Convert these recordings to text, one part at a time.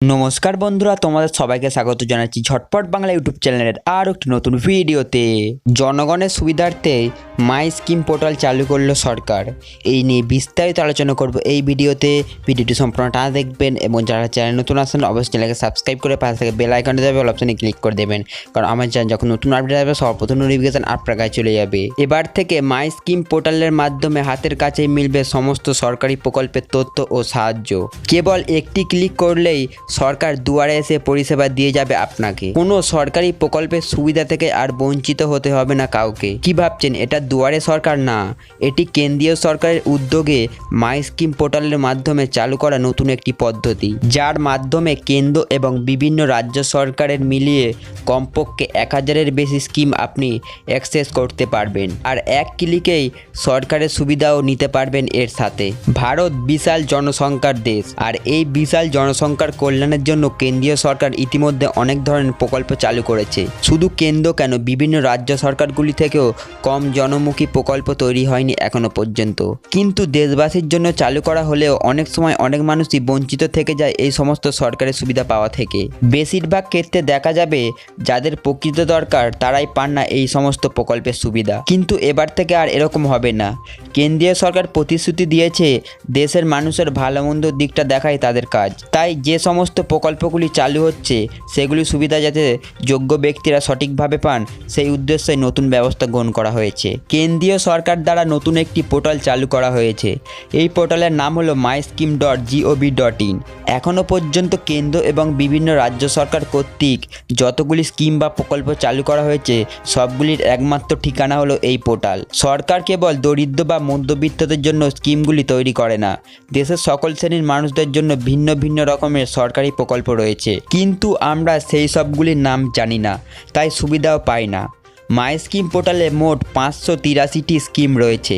নমস্কার বন্ধুরা, তোমাদের সবাইকে স্বাগত জানাচ্ছি ঝটপট বাংলা ইউটিউব চ্যানেলের আরও একটি নতুন ভিডিওতে। জনগণের সুবিধার্থে মাই স্কিম পোর্টাল চালু করল সরকার। এই নিয়ে বিস্তারিত আলোচনা করব এই ভিডিওতে। ভিডিওটি সম্পূর্ণ টানা দেখবেন এবং যারা চ্যানেল নতুন আসেন অবশ্যই চ্যানেলকে সাবস্ক্রাইব করে পাশে থেকে বেল আইকনে দেবে অল অপশনে ক্লিক করে দেবেন। কারণ আমার চ্যানেল যখন নতুন আপডেট আসবে, সর্বপ্রথম নোটিফিকেশন আপনার কাছে চলে যাবে। এবার থেকে মাই স্কিম পোর্টালের মাধ্যমে হাতের কাছেই মিলবে সমস্ত সরকারি প্রকল্পের তথ্য ও সাহায্য। কেবল একটি ক্লিক করলেই সরকার দুয়ারে এসে পরিষেবা দিয়ে যাবে আপনাকে। কোনো সরকারি প্রকল্পের সুবিধা থেকে আর বঞ্চিত হতে হবে না কাউকে। কি ভাবছেন? এটা দুয়ারে সরকার না, এটি কেন্দ্রীয় সরকারের উদ্যোগে মাই স্কিম পোর্টালের মাধ্যমে চালু করা নতুন একটি পদ্ধতি, যার মাধ্যমে কেন্দ্র এবং বিভিন্ন রাজ্য সরকারের মিলিয়ে কমপক্ষে এক হাজারের বেশি স্কিম আপনি অ্যাক্সেস করতে পারবেন আর এক ক্লিকেই সরকারের সুবিধাও নিতে পারবেন এর সাথে। ভারত বিশাল জনসংখ্যার দেশ আর এই বিশাল জনসংখ্যার কল্যাণের জন্য কেন্দ্রীয় সরকার ইতিমধ্যে অনেক ধরনের প্রকল্প চালু করেছে। শুধু কেন্দ্র কেন, বিভিন্ন রাজ্য সরকারগুলি থেকেও কম জনমুখী প্রকল্প তৈরি হয়নি এখনও পর্যন্ত। কিন্তু দেশবাসীর জন্য চালু করা হলেও অনেক সময় অনেক মানুষই বঞ্চিত থেকে যায় এই সমস্ত সরকারের সুবিধা পাওয়া থেকে। বেশিরভাগ ক্ষেত্রে দেখা যাবে যাদের প্রকৃত দরকার তারাই পান না এই সমস্ত প্রকল্পের সুবিধা। কিন্তু এবার থেকে আর এরকম হবে না। কেন্দ্রীয় সরকার প্রতিশ্রুতি দিয়েছে দেশের মানুষের ভালো মন্দ দিকটা দেখাই তাদের কাজ। তাই যে সমস্ত প্রকল্পগুলি চালু হচ্ছে, সেগুলি সুবিধা যাতে যোগ্য ব্যক্তিরা সঠিকভাবে পান, সেই উদ্দেশ্যে নতুন ব্যবস্থা গ্রহণ করা হয়েছে। কেন্দ্রীয় সরকার দ্বারা নতুন একটি পোর্টাল চালু করা হয়েছে। এই পোর্টালের নাম হলো my scheme dot G O V dot in এখনও পর্যন্ত কেন্দ্র এবং বিভিন্ন রাজ্য সরকার কর্তৃক যতগুলি স্কিম বা প্রকল্প চালু করা হয়েছে, সবগুলির একমাত্র ঠিকানা হলো এই পোর্টাল। সরকার কেবল দরিদ্র বা মধ্যবিত্তদের জন্য স্কিমগুলি তৈরি করে না, দেশের সকল শ্রেণির মানুষদের জন্য ভিন্ন ভিন্ন রকমের সরকারি প্রকল্প রয়েছে। কিন্তু আমরা সেই সবগুলির নাম জানি না, তাই সুবিধাও পাই না। মাই স্কিম পোর্টালে মোট পাঁচশো তিরাশিটি স্কিম রয়েছে,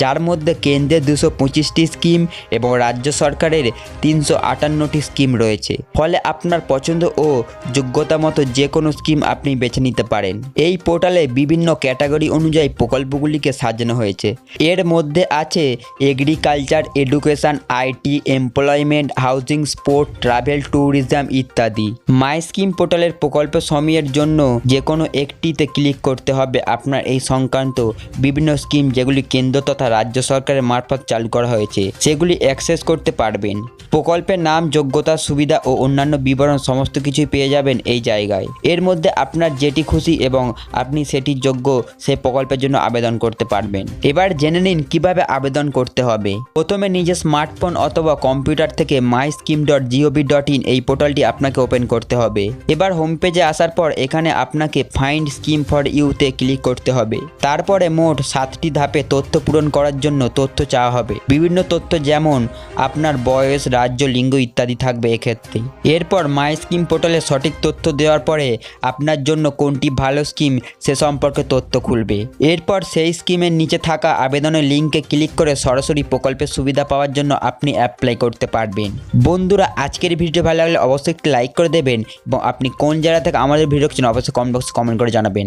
যার মধ্যে কেন্দ্রের দুশো পঁচিশটি স্কিম এবং রাজ্য সরকারের তিনশো আটান্নটি স্কিম রয়েছে। ফলে আপনার পছন্দ ও যোগ্যতা মতো যে কোনো স্কিম আপনি বেছে নিতে পারেন। এই পোর্টালে বিভিন্ন ক্যাটাগরি অনুযায়ী প্রকল্পগুলিকে সাজানো হয়েছে। এর মধ্যে আছে agriculture, education, IT, employment, housing, sport, travel, tourism ইত্যাদি। মাই স্কিম পোর্টালের প্রকল্প সময়ের জন্য যে কোনো একটিতে ক্লিক করতে হবে। আপনার এই সংক্রান্ত বিভিন্ন স্কিম যেগুলি কেন্দ্র তথা রাজ্য সরকারের মারফত চালু করা হয়েছে, সেগুলি অ্যাক্সেস করতে পারবেন। প্রকল্পের নাম, যোগ্যতা, সুবিধা ও অন্যান্য বিবরণ সমস্ত কিছুই পেয়ে যাবেন এই জায়গায়। এর মধ্যে আপনার যেটি খুশি এবং আপনি সেটির যোগ্য সেই প্রকল্পের জন্য আবেদন করতে পারবেন। এবার জেনে নিন কীভাবে আবেদন করতে হবে। প্রথমে নিজের স্মার্টফোন অথবা কম্পিউটার থেকে my scheme dot G O V dot in এই পোর্টালটি আপনাকে ওপেন করতে হবে। এবার হোম পেজে আসার পর এখানে আপনাকে ফাইন্ড স্কিম ফর ইউতে ক্লিক করতে হবে। তারপরে মোট সাতটি ধাপে তথ্য পূরণ করার জন্য তথ্য চাওয়া হবে। বিভিন্ন তথ্য যেমন আপনার বয়স, রাজ্য, লিঙ্গ ইত্যাদি থাকবে এক্ষেত্রে। এরপর মাই স্কিম পোর্টালে সঠিক তথ্য দেওয়ার পরে আপনার জন্য কোনটি ভালো স্কিম সে সম্পর্কে তথ্য খুলবে। এরপর সেই স্কিমের নিচে থাকা আবেদনের লিঙ্কে ক্লিক করে সরাসরি প্রকল্পের সুবিধা পাওয়ার জন্য আপনি অ্যাপ্লাই করতে পারবেন। বন্ধুরা, আজকের ভিডিও ভালো লাগলে অবশ্যই একটি লাইক করে দেবেন এবং আপনি কোন জায়গা থেকে আমাদের ভিডিও অবশ্যই কমেন্ট বক্সে কমেন্ট করে জানাবেন।